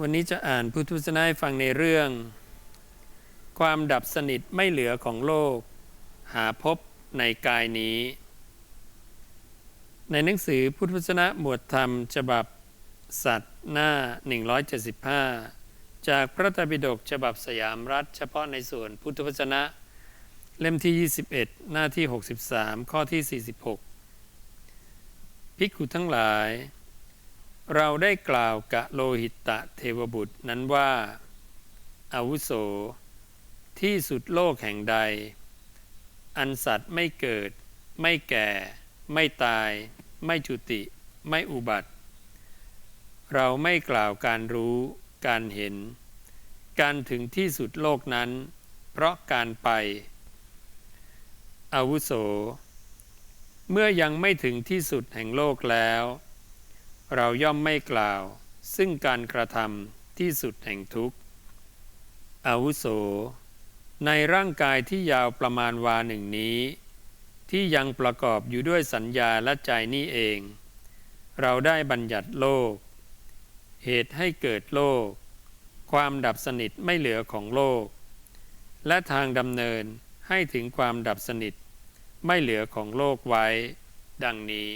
วันนี้จะอ่านพุทธวจนะให้ฟังในเรื่อง ความดับสนิทไม่เหลือของโลก หาพบในกายนี้ ในหนังสือพุทธวจนะหมวดธรรมฉบับสัตว์หน้า 175 จากพระไตรปิฎกฉบับสยามรัฐ เฉพาะในส่วนพุทธวจนะ เล่มที่ 21 หน้าที่ 63 ข้อที่ 46 ภิกขุทั้งหลาย เราได้กล่าวกะโลหิตะเทวบุตรนั้นว่า อาวุโส ที่สุดโลกแห่งใด อันสัตว์ไม่เกิด ไม่แก่ ไม่ตาย ไม่จุติ ไม่อุบัติ เราไม่กล่าวการรู้การเห็น การถึงที่สุดโลกนั้น เพราะการไป อาวุโส เมื่อยังไม่ถึงที่สุดแห่งโลกแล้ว เราย่อมไม่กล่าว ซึ่งการกระทำที่สุดแห่งทุกข์อาวุโส ในร่างกายที่ยาวประมาณวาหนึ่งนี้ ที่ยังประกอบอยู่ด้วยสัญญาและใจนี่เอง เราได้บัญญัติโลก เหตุให้เกิดโลก ความดับสนิทไม่เหลือของโลก และทางดำเนินให้ถึงความดับสนิทไม่เหลือของโลกไว้ ดังนี้